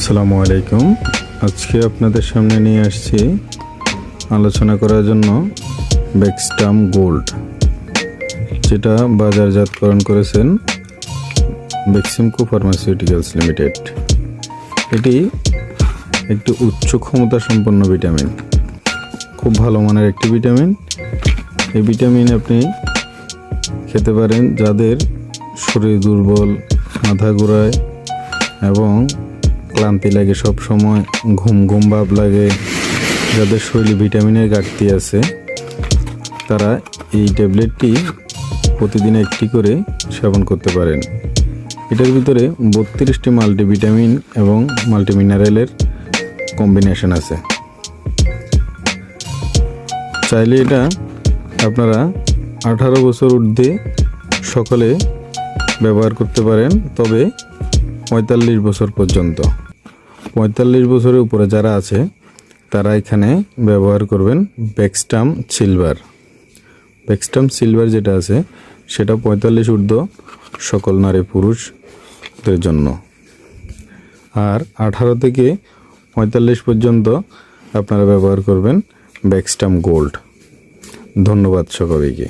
আসসালামু আলাইকুম। আজকে আপনাদের সামনে নিয়ে আসছি আলোচনা করার জন্য বেক্সটাম গোল্ড, যেটা বাজারজাতকরণ করেছেন বেক্সিমকো ফার্মাসিউটিক্যালস লিমিটেড। এটি একটি উচ্চ ক্ষমতা সম্পন্ন ভিটামিন, খুব ভালো মানের একটি ভিটামিন। এই ভিটামিন আপনি খেতে পারেন যাদের শরীর দুর্বল, মাথা ঘোরায় এবং ক্লান্তি লাগে সব সময়, ঘুম ঘুম ভাব লাগে। যাদের শরীরে ভিটামিনের ঘাটতি আছে, তারা এই ট্যাবলেটটি প্রতিদিন একটি করে সেবন করতে পারেন। এটার ভিতরে বত্রিশটি মাল্টিভিটামিন এবং মাল্টিমিনারেলের কম্বিনেশন আছে। চাইলে এটা আপনারা আঠারো বছর ঊর্ধ্বে সকলে ব্যবহার করতে পারেন, তবে পঁয়তাল্লিশ বছর পর্যন্ত। পঁয়তাল্লিশ বছরের উপরে যারা আছে, তারা এখানে ব্যবহার করবেন ব্যাকস্টাম সিলভার ব্যাকস্টাম সিলভার যেটা আছে, সেটা পঁয়তাল্লিশ ঊর্ধ্ব সকল নারী পুরুষদের জন্য। আর আঠারো থেকে পঁয়তাল্লিশ পর্যন্ত আপনারা ব্যবহার করবেন ব্যাকস্টাম গোল্ড ধন্যবাদ সকলকে।